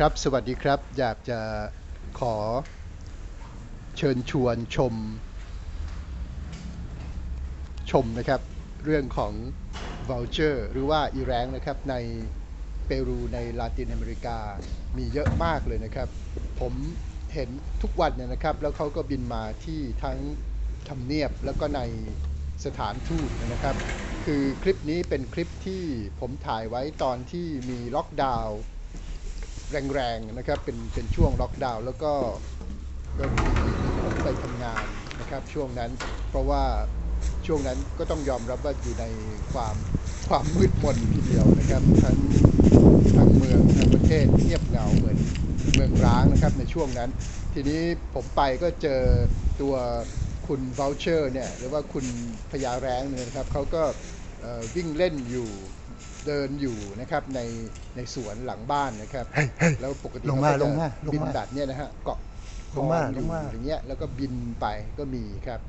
ครับ สวัสดีครับ อยากจะขอเชิญชวนชม ชมนะครับ เรื่องของ voucher หรือว่าอีแรงนะครับ ในเปรูในลาตินอเมริกา มีเยอะมากเลยนะครับ ผมเห็นทุกวันเนี่ยนะครับ แล้วเขาก็บินมาที่ทั้งทำเนียบแล้วก็ในสถานทูตนะครับ คือคลิปนี้เป็นคลิปที่ผมถ่ายไว้ตอนที่มีล็อกดาวน์ แรงๆนะครับเป็นเป็นช่วงล็อกดาวน์แล้วก็ก็ผมไปทำงานนะครับช่วงนั้นเพราะว่าช่วงนั้นก็ต้องยอมรับว่าอยู่ในความความมืดมนทีเดียวนะครับทั้งทั้งเมืองทั้งประเทศเงียบเหงาเหมือนเมืองร้างนะครับในช่วงนั้น ทีนี้ผมไปก็เจอตัวคุณ voucher เนี่ยหรือว่าคุณพญาแรงเนี่ยนะครับเขาก็ วิ่งเล่นอยู่เดินอยู่นะครับในในสวนหลังบ้านนะครับเฮ้ยเฮ้ยแล้วปกติลงมาเขก็จะลงมาลงมาบินแบบเนี้ยนะฮะเกาะลงมาคออยู่ลงมาอย่างเงี้ยแล้วก็บินไปก็มีครับ